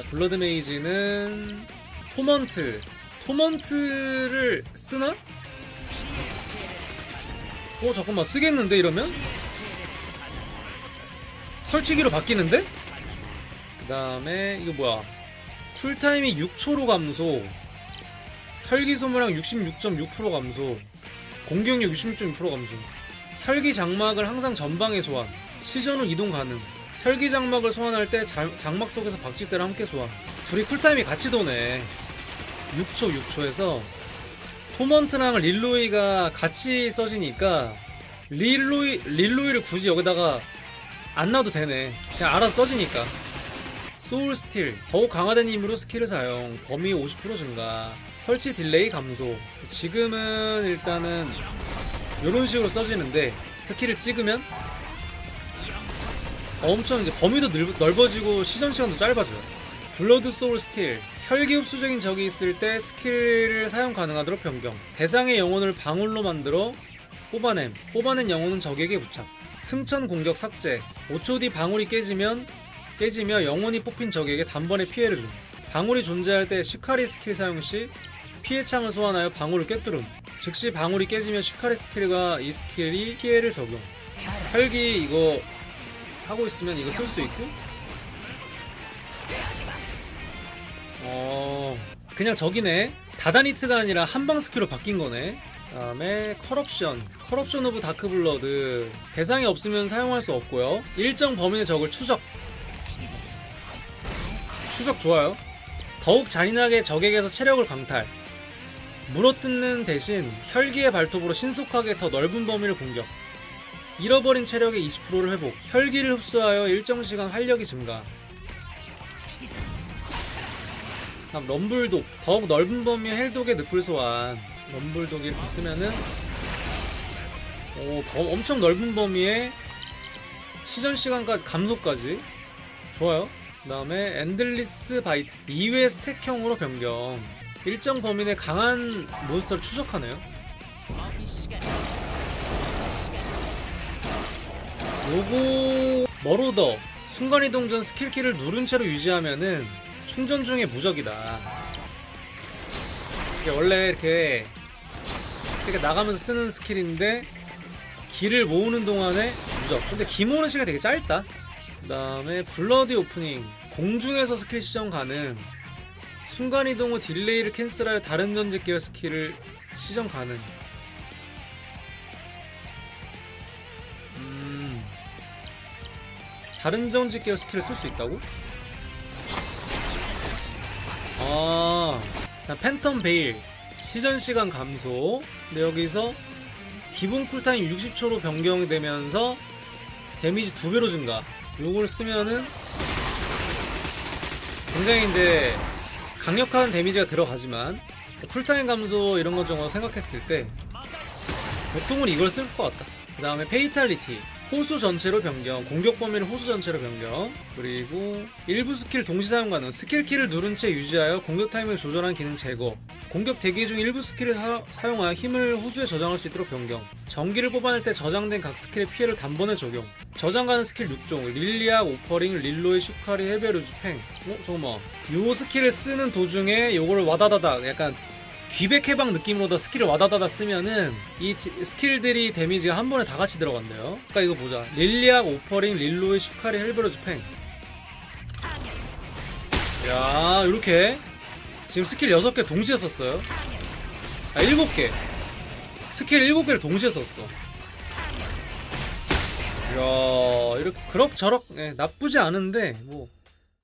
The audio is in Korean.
자, 블러드 메이지는 토먼트. 토먼트를 쓰나? 어, 잠깐만. 쓰겠는데, 이러면? 설치기로 바뀌는데? 그 다음에, 이거 뭐야. 쿨타임이 6초로 감소. 혈기 소모량 66.6% 감소. 공격력 66.6% 감소. 혈기 장막을 항상 전방에 소환. 시전 후 이동 가능. 혈기 장막을 소환할 때 장, 장막 속에서 박쥐떼를 함께 소환. 둘이 쿨타임이 같이 도네. 6초 6초에서 토먼트랑 릴로이가 같이 써지니까 릴로이 릴로이를 굳이 여기다가 안 놔도 되네. 그냥 알아서 써지니까. 소울 스틸 더욱 강화된 힘으로 스킬을 사용 범위 50% 증가 설치 딜레이 감소 지금은 일단은 이런 식으로 써지는데 스킬을 찍으면 엄청 이제 범위도 넓, 넓어지고 시전 시간도 짧아져요 블러드 소울 스틸 혈기 흡수적인 적이 있을 때 스킬을 사용 가능하도록 변경 대상의 영혼을 방울로 만들어 뽑아냄 뽑아낸 영혼은 적에게 부착 승천 공격 삭제 5초 뒤 방울이 깨지면 깨지며 영혼이 뽑힌 적에게 단번에 피해를 줌. 방울이 존재할 때 시카리 스킬 사용 시 피해 창을 소환하여 방울을 꿰뚫음. 즉시 방울이 깨지면 시카리 스킬과 이 스킬이 피해를 적용. 혈기 이거 하고 있으면 이거 쓸 수 있고. 어 그냥 적이네. 다다니트가 아니라 한방 스킬로 바뀐 거네. 다음에 컬옵션 컬옵션 오브 다크블러드 대상이 없으면 사용할 수 없고요 일정 범위 내 적을 추적 추적 좋아요. 더욱 잔인하게 적에게서 체력을 강탈. 물어뜯는 대신 혈기의 발톱으로 신속하게 더 넓은 범위를 공격. 잃어버린 체력의 20%를 회복. 혈기를 흡수하여 일정 시간 활력이 증가. 다음 럼블독. 더욱 넓은 범위의 헬독의 늪을 소환. 럼블독 이렇게 쓰면은 오, 범- 엄청 넓은 범위에 시전 시간까지 감소까지 좋아요. 그 다음에 엔들리스 바이트 2회 스택형으로 변경 일정 범위 내 강한 몬스터를 추적하네요 요거 머로더 순간이동 전 스킬키를 누른 채로 유지하면은 충전 중에 무적이다. 이게 원래 이렇게 이렇게 나가면서 쓰는 스킬인데 기를 모으는 동안에 무적. 근데 기 모으는 시간이 되게 짧다. 그 다음에 블러디 오프닝. 공중에서 스킬 시전 가능. 순간이동 후 딜레이를 캔슬하여 다른 전직 계열 스킬을 시전 가능 다른 전직 계열 스킬을 쓸 수 있다고? 아 팬텀 베일 시전 시간 감소 근데 여기서 기본 쿨타임 60초로 변경이 되면서 데미지 두 배로 증가 요걸 쓰면은 굉장히 이제 강력한 데미지가 들어가지만 쿨타임 감소 이런 것 정도 생각했을 때 보통은 이걸 쓸 것 같다. 그 다음에 페이탈리티 호수 전체로 변경 공격 범위를 호수 전체로 변경. 그리고 일부 스킬 동시 사용 가능 스킬 키를 누른 채 유지하여 공격 타임을 조절하는 기능 제거. 공격 대기 중 일부 스킬을 사, 용하여 힘을 호수에 저장할 수 있도록 변경. 전기를 뽑아낼 때 저장된 각 스킬의 피해를 단번에 적용. 저장 가능 스킬 6종 릴리아 오퍼링 릴로이 슈카리 헤베루즈 팽. 어? 잠깐만 요 스킬을 쓰는 도중에 요거를 와다다다 약간 귀백 해방 느낌으로다 스킬을 와다다다 쓰면은 이 디- 스킬들이 데미지가 한 번에 다 같이 들어간대요. 그러니까 이거 보자. 릴리아 오퍼링 릴로이 슈카리 헬베르즈 팽. 야 이렇게 지금 스킬 6개 동시에 썼어요. 아 7개. 스킬 7개를 동시에 썼어. 이야 이렇게 그럭저럭 예, 나쁘지 않은데 뭐